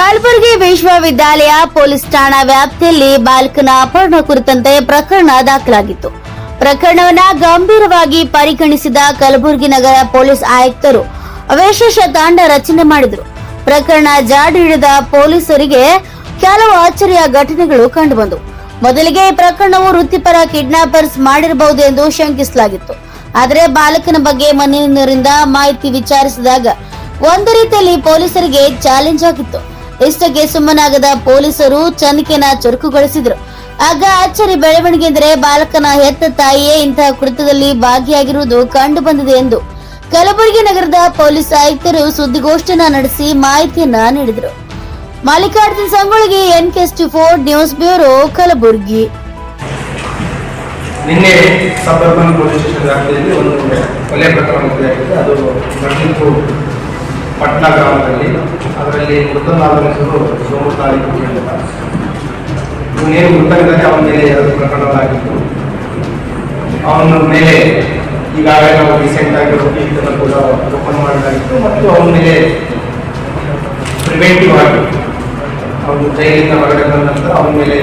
ಕಲಬುರಗಿ ವಿಶ್ವವಿದ್ಯಾಲಯ ಪೊಲೀಸ್ ಠಾಣಾ ವ್ಯಾಪ್ತಿಯಲ್ಲಿ ಬಾಲಕನ ಅಪಹರಣ ಕುರಿತಂತೆ ಪ್ರಕರಣ ದಾಖಲಾಗಿತ್ತು. ಪ್ರಕರಣವನ್ನ ಗಂಭೀರವಾಗಿ ಪರಿಗಣಿಸಿದ ಕಲಬುರಗಿ ನಗರ ಪೊಲೀಸ್ ಆಯುಕ್ತರು ವಿಶೇಷ ತಂಡ ರಚನೆ ಮಾಡಿದರು. ಪ್ರಕರಣ ಜಾಡು ಹಿಡಿದ ಪೊಲೀಸರಿಗೆ ಕೆಲವು ಅಚ್ಚರಿಯ ಘಟನೆಗಳು ಕಂಡುಬಂದವು ಮೊದಲಿಗೆ ಈ ಪ್ರಕರಣವು ವೃತ್ತಿಪರ ಕಿಡ್ನಾಪರ್ಸ್ ಮಾಡಿರಬಹುದು ಎಂದು ಶಂಕಿಸಲಾಗಿತ್ತು. ಆದರೆ ಬಾಲಕನ ಬಗ್ಗೆ ಮನೆಯವರಿಂದ ಮಾಹಿತಿ ವಿಚಾರಿಸಿದಾಗ, ಒಂದು ರೀತಿಯಲ್ಲಿ ಪೊಲೀಸರಿಗೆ ಚಾಲೆಂಜ್ ಆಗಿತ್ತು. ಇಷ್ಟಕ್ಕೆ ಸುಮ್ಮನಾಗದ ಪೊಲೀಸರು ಚಂದಿಕೆನ ಚುರುಕುಗೊಳಿಸಿದ್ರು. ಆಗ ಅಚ್ಚರಿ ಬೆಳವಣಿಗೆ ಎಂದರೆ ಬಾಲಕನ ಹೆತ್ತ ತಾಯಿಯೇ ಇಂತಹ ಕೃತ್ಯದಲ್ಲಿ ಭಾಗಿಯಾಗಿರುವುದು ಕಂಡು ಬಂದಿದೆ ಎಂದು ಕಲಬುರಗಿ ನಗರದ ಪೊಲೀಸ್ ಆಯುಕ್ತರು ಸುದ್ದಿಗೋಷ್ಠಿಯನ್ನ ನಡೆಸಿ ಮಾಹಿತಿಯನ್ನ ನೀಡಿದರು. ಮಲ್ಲಿಕಾರ್ಜುನ್ ಸಂಗೊಳ್ಳಿಗೆ ಎನ್ ಕೆಸ್ಟಿ ಫೋರ್ ನ್ಯೂಸ್ ಬ್ಯೂರೋ ಕಲಬುರಗಿ. ನಿನ್ನೆ ಸಬರ್ಬನ್ ಪೊಲೀಸ್ ಸ್ಟೇಷನ್ ವ್ಯಾಪ್ತಿಯಲ್ಲಿ ಒಂದು ಕೊಲೆ ಪಟ್ನಾ ಗ್ರಾಮದಲ್ಲಿ ಅದರಲ್ಲಿ ಮೃತನಾದ ಹೆಸರು ಸೋಮತಾರಿ ಅಂತ ಇವನೇನು ಮೃತನಿದ್ದಾನೆ ಅವನ ಮೇಲೆ ಎರಡು ಪ್ರಕರಣಗಳಾಗಿತ್ತು ಅವನ ಮೇಲೆ ಈಗಾಗಲೇ ನಾವು ರೀಸೆಂಟ್ ಆಗಿ ಇದನ್ನು ಕೂಡ ಓಪನ್ ಮಾಡಲಾಗಿತ್ತು ಮತ್ತು ಅವನ ಮೇಲೆ ಪ್ರಿವೆಂಟಿವ್ ಆಗಿ ಅವನು ಜೈಲಿಂದ ಹೊರಗಡೆ ಬಂದ ನಂತರ ಅವನ ಮೇಲೆ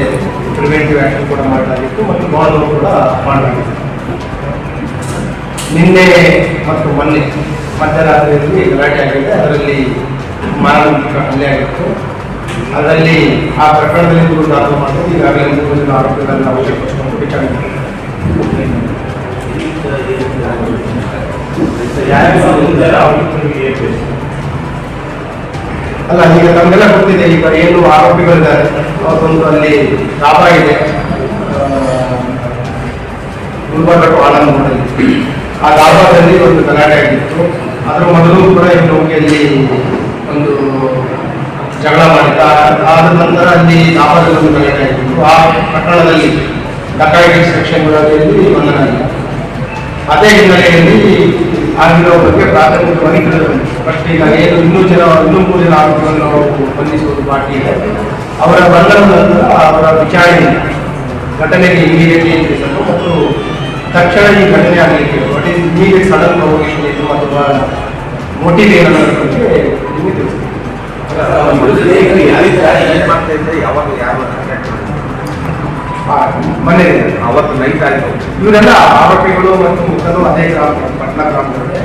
ಪ್ರಿವೆಂಟಿವ್ ಆಕ್ಷನ್ ಕೂಡ ಮಾಡಲಾಗಿತ್ತು ಮತ್ತು ಬಾಂಡ್ ಕೂಡ ಮಾಡಲಾಗಿತ್ತು. ನಿನ್ನೆ ಮತ್ತು ಮೊನ್ನೆ ಮಧ್ಯರಾತ್ರಿಯಲ್ಲಿ ಗಲಾಟೆ ಆಗಿದೆ. ಅದರಲ್ಲಿ ಮಾರಣಾಂತಿಕ ಹಲ್ಲೆ ಆಗಿತ್ತು. ಅದರಲ್ಲಿ ಆ ಪ್ರಕರಣದಲ್ಲಿ ದೂರು ದಾಖಲು ಮಾಡೋದು ಈಗಾಗಲೇ ಮೂರು ಜನ ಆರೋಪಿಗಳನ್ನು ನಾವು ಅಲ್ಲ, ಈಗ ನಮಗೆಲ್ಲ ಗೊತ್ತಿದೆ, ಈಗ ಏನು ಆರೋಪಿಗಳಿದ್ದಾರೆ. ಅವತ್ತೊಂದು ಅಲ್ಲಿ ಲಾಭ ಇದೆ. ಗುಲ್ಬರ್ಗ ಟು ಆನಂದ್ ಆ ಲಾಭದಲ್ಲಿ ಒಂದು ಗಲಾಟೆ ಆಗಿತ್ತು. ಅದರ ಮೊದಲು ಕೂಡ ಈ ನೌಕೆಯಲ್ಲಿ ಒಂದು ಜಗಳ ಮಾಡಿದ್ದ. ಆದ ನಂತರ ಅಲ್ಲಿ ಲಾಭದಲ್ಲಿ ಒಂದು ಗಲಾಟೆ ಆಗಿತ್ತು. ಆ ಪ್ರಕರಣದಲ್ಲಿ ಡಕಾಯಿಟಿ ಸೆಕ್ಷನ್ ವಿರೋಧಿಯಲ್ಲಿ ಬಂಧನಾಗಿದೆ ಅದೇ ಹಿನ್ನೆಲೆಯಲ್ಲಿ ಆಗಿರೋ ಬಗ್ಗೆ ಪ್ರಾಥಮಿಕವಾಗಿ ತಿಳಿದು ಫಸ್ಟ್ ಈಗ ಏನು ಇನ್ನೂ ಜನ ಇನ್ನೂ ಮೂರು ಜನ ಆರೋಪಿಗಳನ್ನು ನಾವು ಬಂಧಿಸುವುದು ಬಾಕಿ ಇದೆ. ಅವರ ಬಂಧನದ ನಂತರ ಅವರ ವಿಚಾರಣೆ ಘಟನೆಗೆ ಇಮಿಡಿಯೇಟ್ಲಿ ತಿಳಿಸಲು ಮತ್ತು ತಕ್ಷಣ ಈ ಘಟನೆ ಆಗಲಿಕ್ಕೆ what is immediate sudden provocation ಇದು ಅಥವಾ ಮೋಟಿವ್ ಏನನ್ನೋದ್ರ ಬಗ್ಗೆ ನಿಮಗೆ ತಿಳಿಸ್ತೀನಿ ಯಾವಾಗ ಯಾರು ಮನೆ ಅವತ್ತು ನೈಟ್ ಆಯ್ತು ಇವರೆಲ್ಲ ಆರೋಪಿಗಳು ಮತ್ತು ಮುಖರು ಅದೇ ಗ್ರಾಮ ಪಟ್ನಾ ಗ್ರಾಮದಲ್ಲಿ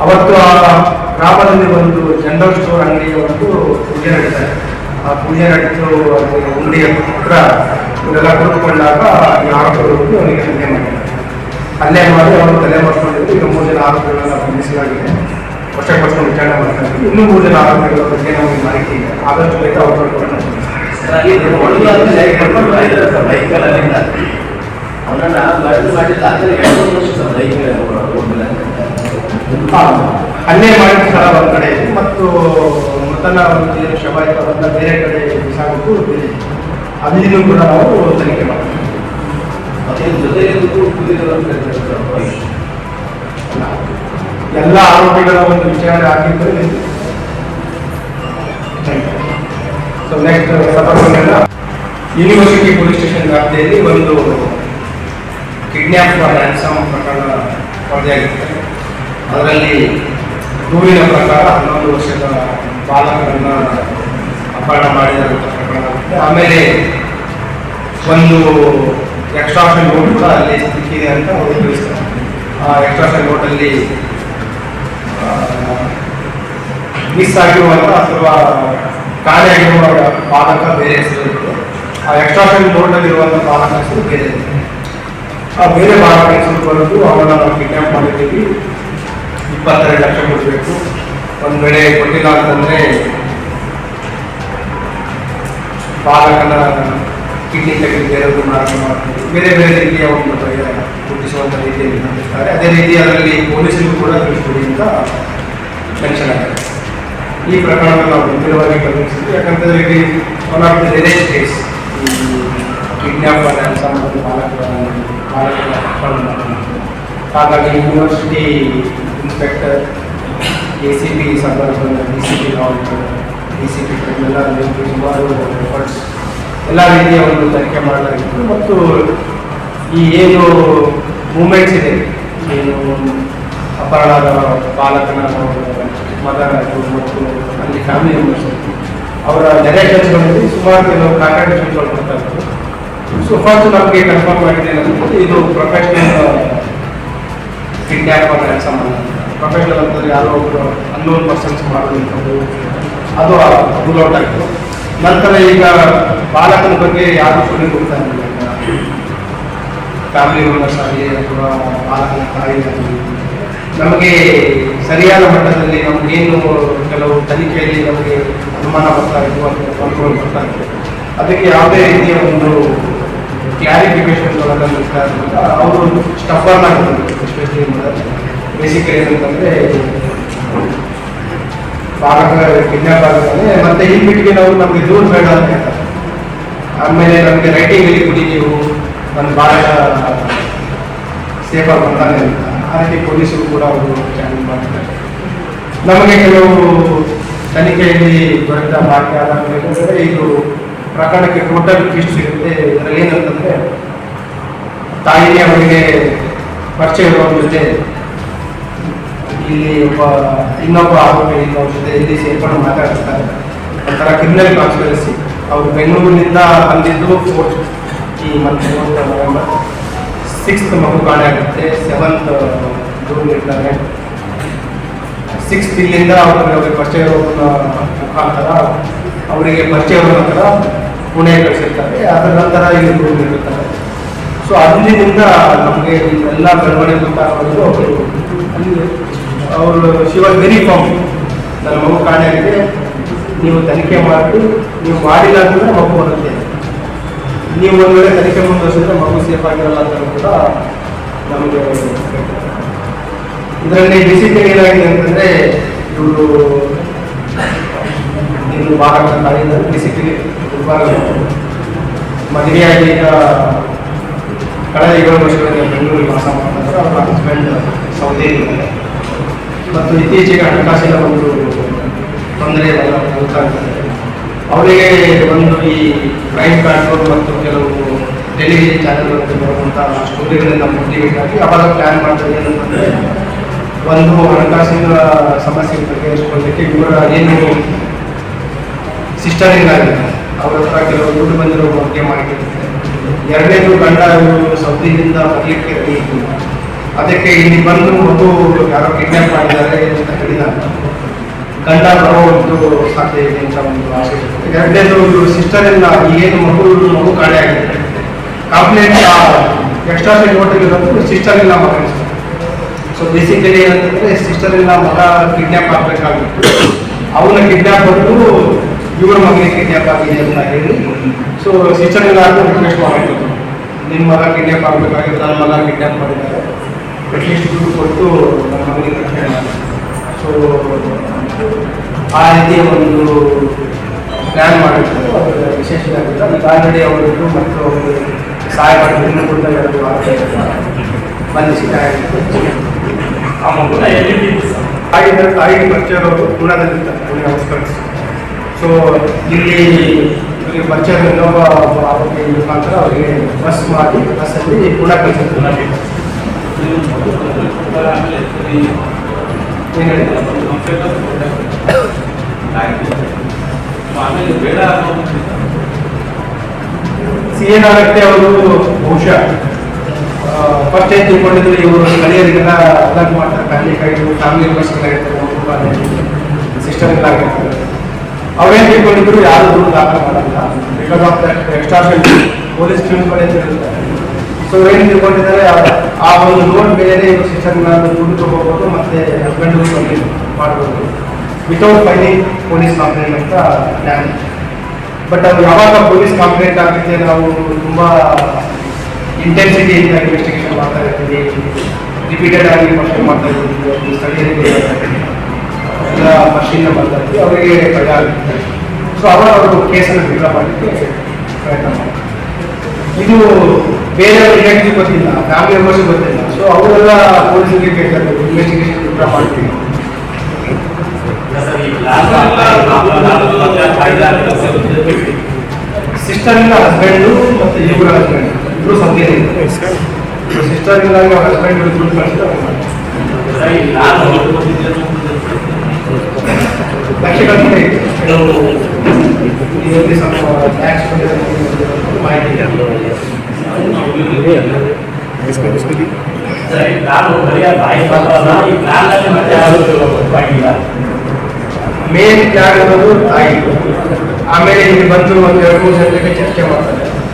ಅವತ್ತು ಆ ಗ್ರಾಮದಲ್ಲಿ ಒಂದು ಜನರಲ್ ಸ್ಟೋರ್ ಅಂಗಡಿಯ ಒಂದು ಪೂಜೆ ನಡೀತಾರೆ ಆ ಪೂಜೆ ನಡೀತು ಅದು ಅಂಗಡಿಯ ಹತ್ರ ಇವರೆಲ್ಲ ಕುಳಿತುಕೊಂಡಾಗ ಈ ಆರೋಪಿಗಳು ಅವನಿಗೆ ಹಲ್ಲೆ ಮಾಡಿದ್ದಾರೆ ಹಲ್ಲೆ ಮಾಡಿ ಅವರು ತಲೆ ಮಾಡಿಕೊಂಡಿದ್ದು ಈಗ ಮೂರು ಜನ ಆರೋಪಿಗಳನ್ನ ಬಂಧಿಸಲಾಗಿದೆ. ವರ್ಷ ವಿಚಾರಣೆ ಮಾಡ್ತಾ ಇದ್ದೀವಿ ಇನ್ನೂ ಮೂರು ಜನ ಆರೋಪಿಗಳ ಬಗ್ಗೆ ನಮಗೆ ಮಾಹಿತಿ ಇದೆ. ಆದಷ್ಟು ಬೇಗ ಅವರು ಹಲ್ಲೆ ಮಾಡಿದ ಸ್ಥಳ ಒಂದು ಕಡೆ ಇದೆ. ಮತ್ತು ಮೃತನ ಶವ ಇತ್ತು. ಬೇರೆ ಕಡೆ ಬಿಸಾಕೋದು ಬೇರೆ ಅಲ್ಲಿನೂ ಕೂಡ ನಾವು ತನಿಖೆ ಮಾಡ್ತೀವಿ. ಅದೇ ಜೊತೆಗೆ ಕುದಿರೋದು ಎಲ್ಲ ಆರೋಪಿಗಳ ಒಂದು ವಿಚಾರ ಆಗಿದ್ದರೆ ಸೊ ಯೂನಿವರ್ಸಿಟಿ ಪೊಲೀಸ್ ಸ್ಟೇಷನ್ ವ್ಯಾಪ್ತಿಯಲ್ಲಿ ಒಂದು ಕಿಡ್ನ್ಯಾಪ್ ರ್ಯಾನ್ಸಮ್ ಪ್ರಕರಣ ವರದಿಯಾಗಿತ್ತು ಅದರಲ್ಲಿ ದೂರಿನ ಪ್ರಕಾರ ಹನ್ನೊಂದು ವರ್ಷದ ಬಾಲಕರನ್ನು ಅಪಹರಣ ಮಾಡಿದಂಥ ಪ್ರಕರಣ ಆಮೇಲೆ ಒಂದು ಎಕ್ಸ್ಟ್ರಾಕ್ಷನ್ ನೋಟ್ ಕೂಡ ಅಲ್ಲಿ ಸಿಕ್ಕಿದೆ ಅಂತ ಅವರು ತಿಳಿಸ್ತಾರೆ. ಆ ಎಕ್ಸ್ಟ್ರಾ ಎಕ್ಸ್ಟ್ರಾಕ್ಷನ್ ನೋಟಲ್ಲಿ ಮಿಸ್ ಆಗಿರುವಂಥ ಅಥವಾ ಖಾಲಿ ಆಗಿರುವ ಬಾಲಕ ಬೇರೆ ಹೆಸರು ಇತ್ತು ಆ ಎಕ್ಸ್ಟ್ರಾಕ್ಷನ್ ನೋಟಲ್ಲಿರುವಂಥ ಪಾಲಕ ಹೆಸರು ಬೇರೆ ಆ ಬೇರೆ ಬಾಲಕ ಹೆಸರು ಬರೆದು ಅವನ ನಾವು ಕಿಡ್ನಾಪ್ ಮಾಡಿದ್ದೀವಿ. ಇಪ್ಪತ್ತೆರಡು ಲಕ್ಷ ಕೊಡಬೇಕು. ಒಂದು ವೇಳೆ ಕೊಟ್ಟಿಲ್ಲ ಅಂತಂದರೆ ಬಾಲಕನ ಕಿಡ್ನಿ ತೆಗೆದು ಮಾರಾಟ ಮಾಡ್ತೀವಿ ಬೇರೆ ಬೇರೆ ರೀತಿಯ ಒಂದು ಹುಟ್ಟಿಸುವಂಥ ರೀತಿಯಲ್ಲಿ ನಂಬಿಸ್ತಾರೆ ಅದೇ ರೀತಿ ಅದರಲ್ಲಿ ಪೊಲೀಸರಿಗೂ ಕೂಡ ತಿಳಿಸ್ಕೊಡಿ ಅಂತ ಮೆನ್ಷನ್ ಆಗಿದೆ ಈ ಪ್ರಕರಣವನ್ನು ನಾವು ಗಂಭೀರವಾಗಿ ಪರಿಗಣಿಸಿದ್ವಿ ಯಾಕಂತಂದ್ರೆ ಇಲ್ಲಿ one of the rarest case ಈ ಅಂತ ಮತ್ತು ಹಾಗಾಗಿ university inspector A C P ಸಂದರ್ಭದಲ್ಲಿ D C P D C P ಸುಮಾರು ಎಫರ್ಟ್ಸ್ ಎಲ್ಲ ರೀತಿಯ ಒಂದು ತನಿಖೆ ಮಾಡಲಾಗಿತ್ತು ಮತ್ತು ಈ ಏನು ಮೂಮೆಂಟ್ಸ್ ಇದೆ, ಏನು ಅಪಹರಣದ ಬಾಲಕನ ಮದರ್ ಮತ್ತು ಅಲ್ಲಿ ಫ್ಯಾಮಿಲಿ ಮೆಂಬರ್ಸ್ ಅವರ ನೆರೆಕೆಲ್ಸಗಳಲ್ಲಿ ಸುಮಾರು ಕೆಲವು ಕಾಂಟ್ರಾಕ್ಟ್ಗಳು ಬರ್ತಾ ಇತ್ತು ಸೊ ನಮಗೆ ಕನ್ಫರ್ಮ್ ಆಗಿದೆ ಏನಂತಂದ್ರೆ ಇದು ಪ್ರೊಫೆಷನಲ್ ಕಿಡ್ನ್ಯಾಪ್ ಮಾಡೋದು ಪ್ರೊಫೆಷನಲ್ ಅಂತಂದ್ರೆ ಯಾರೋ ಒಬ್ಬರು ಅನ್ನೋನ್ ಪರ್ಸನ್ಸ್ ಮಾಡೋದು ಅದು ರೂಲ್ ಔಟ್ ಆಯಿತು ನಂತರ ಈಗ ಬಾಲಕನ ಬಗ್ಗೆ ಯಾರು ಸುಳ್ಳು ಗೊತ್ತಾ ಇರಲಿಲ್ಲ ಫ್ಯಾಮಿಲಿ ಮೆಂಬರ್ಸ್ ಆಗಲಿ ಅಥವಾ ಬಾಲಕನ ತಾಯಿ ಆಗಲಿ. ನಮಗೆ ಸರಿಯಾದ ಮಟ್ಟದಲ್ಲಿ ನಮಗೇನು ಕೆಲವು ತನಿಖೆಯಲ್ಲಿ ನಮಗೆ ಅನುಮಾನ ಬರ್ತಾ ಇತ್ತು ಅಥವಾ ಕಂಟ್ರೋಲ್ ಬರ್ತಾ ಇತ್ತು. ಅದಕ್ಕೆ ಯಾವುದೇ ರೀತಿಯ ಒಂದು ಕ್ಲಾರಿಫಿಕೇಶನ್ ಅವರು ಸ್ಟಫರ್ನ ಎಸ್ಪೆಷಲಿ ಬೇಸಿಕಲಿ ಏನಂತಂದರೆ ಕಿಡ್ನಾಪ್ ಆಗುತ್ತೆ ಮತ್ತೆ ಈ ಬಿಟ್ಟಿಗೆ ನಾವು ನಮಗೆ ದೂರ ಬೇಡ ಅಂತ ಆಮೇಲೆ ನಮಗೆ ರೈಟಿಂಗಲ್ಲಿ ಕೊಡಿ ನೀವು. ನನ್ನ ಭಾಳ ಸೇಫ್ ಆಗಿ ಅಂತ. ಆ ರೀತಿ ಪೊಲೀಸರು ಕೂಡ ಅವರು ಚಾಲೆಂಜ್ ಮಾಡ್ತಾರೆ. ನಮಗೆ ಕೆಲವು ತನಿಖೆಯಲ್ಲಿ ದೊರೆತ ಮೇಲೆ ಏನಂದ್ರೆ ಇದು ಪ್ರಕರಣಕ್ಕೆ ಟೋಟಲ್ ಫೀಸ್ಟ್ ಸಿಗುತ್ತೆ. ಇದರಲ್ಲಿ ಏನಂತಂದ್ರೆ ತಾಯಿಗೆ ಅವರಿಗೆ ಪರಿಚಯ ಇರೋದ್ರ ಜೊತೆ ಇಲ್ಲಿ ಒಬ್ಬ ಇನ್ನೊಬ್ಬ ಆರೋಪಿ ಇನ್ನೊಬ್ಬ ಜೊತೆ ಇಲ್ಲಿ ಸೇರ್ಕೊಂಡು ಮಾತಾಡ್ತಾರೆ ಒಂಥರ ಕ್ರಿಮಿನಲ್ ಕಾನ್ಸ್ಪಿರಸಿ ಅವರು ಬೆಂಗಳೂರಿನಿಂದ ಬಂದಿದ್ದು ಫೋರ್ತ್ ಈ ಮಂತ್ ನವೆಂಬರ್ ಸಿಕ್ಸ್ತ್ ಮಗು ಕಾಣೆ ಆಗುತ್ತೆ. ಸೆವೆಂತ್ ಜೂನ್ ಇರ್ತಾರೆ ಸಿಕ್ಸ್ತ್ ಇಲ್ಲಿಂದ ಅವ್ರಿಗೆ ಪರಿಚಯ ಮುಖಾಂತರ ಅವರಿಗೆ ಪರಿಚಯ ನಂತರ ಪುಣೆ ಕಳಿಸಿರ್ತಾರೆ. ಅದರ ನಂತರ ಇಲ್ಲಿ ರೂಮ್ ಇರುತ್ತಾರೆ. ಸೊ ಅಲ್ಲಿಂದ ನಮಗೆ ಎಲ್ಲ ಬೆಳವಣಿಗೆ ಗೊತ್ತಾಗೋದು ಅವರು ಅಲ್ಲಿ ಅವರು ಶಿವ ವೆರಿ ಫಾರ್ಮ್ ನನ್ನ ಮಗು ಕಾಣೆಯಾಗಿದೆ ನೀವು ತನಿಖೆ ಮಾಡಿ ನೀವು ಮಾಡಿಲ್ಲ ಅಂತಂದ್ರೆ ಮಗು ಬರುತ್ತೆ. ನೀವು ಒಂದು ವೇಳೆ ತನಿಖೆ ಮುಂದುವರಿಸಿದ್ರೆ ಮಗು ಸೇಫ್ ಆಗಿರಲ್ಲ ಅಂತ ಕೂಡ ನಮಗೆ ಇದರಲ್ಲಿ ಬೇಸಿಕಲಿ ಏನಾಗಿದೆ ಅಂತಂದ್ರೆ ಇವರು ಇನ್ನು ಬಾಲಕನ ಡಿಸಿಪ್ಲಿನ್ ಮದುವೆಯಾಗಿ ಈಗ ಕಳೆದ ಏಳು ವರ್ಷಗಳಲ್ಲಿ ಬೆಂಗಳೂರಿಗೆ ವಾಸ ಮಾಡ್ತಾರೆ ಅವರ ಹಸ್ಬೆಂಡ್ ಸೌದಿಯಲ್ಲಿದ್ದಾರೆ ಮತ್ತು ಇತ್ತೀಚೆಗೆ ಹಣಕಾಸಿನ ಒಂದು ತೊಂದರೆ ಇದ್ದಾರೆ ಅವರಿಗೆ ಒಂದು ಈ ಕ್ರೈಮ್ ಕಂಟ್ರೋಲ್ ಮತ್ತು ಕೆಲವು ಟೆಲಿವಿಷನ್ ಚಾನೆಲ್ಗಳಲ್ಲಿ ಬರುವಂಥ ಸ್ಟೋರಿಗಳನ್ನು ಮೋಟಿವೇಟ್ ಆಗಿ ಅವಾಗ ಪ್ಲ್ಯಾನ್ ಮಾಡ್ತಾರೆ ಏನಂತಂದರೆ ಒಂದು ಹಣಕಾಸಿನ ಸಮಸ್ಯೆ ಬಗೆಹರಿಸಿಕೊಳ್ಳಲಿಕ್ಕೆ ಇವರ ಏನು ಸಿಸ್ಟರ್ ಆಗಿದೆ ಅವರ ಹತ್ರ ಕೆಲವು ದುಡ್ಡು ಬಂದಿರೋ ಬಗ್ಗೆ ಮಾಡಿಟ್ಟಿರ್ತಾರೆ ಎರಡನೇದು ಗಂಡ ಇವರು ಸೌದಿಯಿಂದ ಬರಲಿಕ್ಕೆ ಅದಕ್ಕೆ ಇಲ್ಲಿ ಬಂದು ಮಗು ಯಾರೋ ಕಿಡ್ನಾಪ್ ಮಾಡಿದ್ದಾರೆ ಅಂತ ಹೇಳಿದ ಗಂಡ ಬರೋ ಒಂದು ಸಾಧ್ಯ ಇದೆ ಅಂತ ಒಂದು ಆಸೆ ಎರಡನೇದು ಸಿಸ್ಟರ್ ಎಲ್ಲ ಏನು ಮಗು ಮಗು ಕಾಣೆ ಆಗಿದೆ ಕಂಪ್ಲೇಂಟ್ ಎಕ್ಸ್ಟ್ರಾ ನೋಟಿಗೆ ಬಂದು ಸಿಸ್ಟರ್ ಇಲ್ಲ ಮಗ ಸೊ ಬೇಸಿಕಲಿ ಏನಂತಂದ್ರೆ ಸಿಸ್ಟರ್ ಇಲ್ಲ ಮಗ ಕಿಡ್ನಾಪ್ ಆಗಬೇಕಾಗಿತ್ತು. ಅವನ ಕಿಡ್ನಾಪ್ ಬಂದು ಇವರ ಮಗನಿಗೆ ಕಿಡ್ನಾಪ್ ಆಗಿದೆ ಅಂತ ಹೇಳಿ ಸೊ ಸಿಸ್ಟರ್ ಎಲ್ಲ ರಿಕ್ವೆಸ್ಟ್ ಮಾಡಿದ್ರು. ನಿಮ್ಮ ಮಗ ಕಿಡ್ನಾಪ್ ಆಗಬೇಕಾಗಿತ್ತು, ನನ್ನ ಮಗ ಕಿಡ್ನಾಪ್ ಮಾಡಿದ್ದಾರೆ. ಅಟ್ಲೀಸ್ಟ್ ದುಡ್ಡು ಕೊಟ್ಟು ನಮ್ಮ ಮಗನಿಗೆ ರಕ್ಷಣೆ ಸೊ ಆ ರೀತಿಯ ಒಂದು ಪ್ಲ್ಯಾನ್ ಮಾಡಿದ್ರು. ಅದರ ವಿಶೇಷವಾಗಿಲ್ಲ ಅದು ಆಲ್ರೆಡಿ ಅವರಿಗೂ ಮತ್ತು ಅವರು ಸಹಾಯ ಮಾಡಿದ್ರು. ಕೂಡ ಎರಡು ವಾರ ಬಂಧಿಸಿದ್ದಾರೆ ಆ ಮಗುನ ತಾಯಿನ ತಾಯಿಗೆ ಪರಿಚಯ ಇರೋರು ಪುಣೆದಲ್ಲಿರ್ತಾರೆ ಪುಣೆ ಹಾಸ್ಪಿಟಲ್ಸ್ ಸೊ ಇಲ್ಲಿ ಇವರಿಗೆ ಪರಿಚಯ ಇನ್ನೊಬ್ಬ ಮುಖಾಂತರ ಅವರಿಗೆ ಬಸ್ ಮಾಡಿ ಬಸ್ಸಲ್ಲಿ ಪುಣೆ ಕಳಿಸಿರ್ತಾರೆ ಸಿ ಏನಾಗುತ್ತೆ ಅವರು ಬಹುಶಃ ಫಸ್ಟ್ ಏನ್ ತಿಳ್ಕೊಂಡಿದ್ರು ಇವರು ಸ್ಥಳೀಯರಿಗೆಲ್ಲ ಅಲರ್ಟ್ ಮಾಡ್ತಾರೆ. ಫ್ಯಾಮಿಲಿ ಫ್ಯಾಮಿಲಿ ಮೆಂಬರ್ಸ್ಗಳಾಗಿರ್ತಾರೆ ಸಿಸ್ಟಮ್ ಎಲ್ಲ ಆಗಿರ್ತಾರೆ. ಅವ್ರೇನ್ ತಿಳ್ಕೊಂಡಿದ್ರು, ಯಾರು ದಾಖಲೆ ಮಾಡಲ್ಲ. Because of that extra police ಟೀಮ್ಗಳೇ ಇರ್ತಾರೆ ಸೊ ಏನ್ ತಿಳ್ಕೊಂಡಿದ್ದಾರೆ ಆ- ಒಂದು ಲೋನ್ ಮೇಲೆ ಇವರು ಸಿಸ್ಟಮ್ ದುಡ್ಡು ತಗೋಬಹುದು ಮತ್ತೆ ಹಸ್ಬೆಂಡ್ ಮಾಡ್ಬೋದು ವಿತೌಟ್ ಫೈಲಿಂಗ್ ಪೊಲೀಸ್ ಕಂಪ್ಲೇಂಟ್ ಅಂತ ಪ್ಲಾನ್ ಬಟ್ ಅದು ಯಾವಾಗ ಪೊಲೀಸ್ ಕಂಪ್ಲೇಂಟ್ ಆಗುತ್ತೆ ನಾವು ತುಂಬ ಇಂಟೆನ್ಸಿಟಿಯಿಂದ ಇನ್ವೆಸ್ಟಿಗೇಷನ್ ಮಾಡ್ತಾ ಇರ್ತೀವಿ. ರಿಪೀಟೆಡ್ ಆಗಿ ಕ್ವಶನ್ ಮಾಡ್ತಾ ಇರ್ತೀವಿ. ಸ್ಥಳೀಯ ಎಲ್ಲ ಮಷೀನ್ ಮಾಡ್ತಾ ಅವರಿಗೆ ಭಯ ಸೊ ಅವಾಗ ಅವರು ಕೇಸನ್ನು ವಿಡ್ರಾ ಮಾಡಲಿಕ್ಕೆ ಪ್ರಯತ್ನ ಮಾಡ್ತಾರೆ ಇದು ಬೇರೆಯವ್ರಿಗೆ ಗೊತ್ತಿಲ್ಲ. ಫ್ಯಾಮಿಲಿ ಮೆಂಬರ್ಸ್ ಗೊತ್ತಿಲ್ಲ. ಸೊ ಅವರೆಲ್ಲ ಪೊಲೀಸರಿಗೆ ಕೇಳ್ತಾರೆ. ಇನ್ವೆಸ್ಟಿಗೇಷನ್ ವಿಡ್ರಾ ಮಾಡ್ತೀವಿ. ಸಿಸ್ಟರ್ ಇಂದ ಹಸ್ಬೆಂಡು ಮತ್ತು ಇವರ ಹಸ್ಬೆಂಡ್ ಇಬ್ಬರು ಸಂಖ್ಯೆ ಸಿಸ್ಟರ್ ಇಂದಾಗಿ ಅವ್ರ ಹಸ್ಬೆಂಡ್ ದುಡ್ಡು ಕಳಿಸಿದ್ರೆ ಲಕ್ಷಗಟ್ಟಲೆ ಕೆಲವು ಇದರಲ್ಲಿ ಸ್ವಲ್ಪ ಟ್ಯಾಕ್ಸ್ ಬಗ್ಗೆ ಮಾಹಿತಿ ಇದೆ. ಸರಿ ನಾನು ಬರೀ ಆ ಬಾಯಿ ಮಾತ್ರ ಅಲ್ಲ, ಈ ಪ್ಲಾನ್ನಲ್ಲಿ ಮತ್ತೆ ಯಾರು ಗೊತ್ತಾಗಿಲ್ಲ ಮೇನ್ ಜಾಗ ಇರೋದು ತಾಯಿ ಆಮೇಲೆ ಇಲ್ಲಿ ಬಂದು ಒಂದು ಎರಡು ಮೂರು ಜನರಿಗೆ ಚರ್ಚೆ ಮಾಡ್ತಾರೆ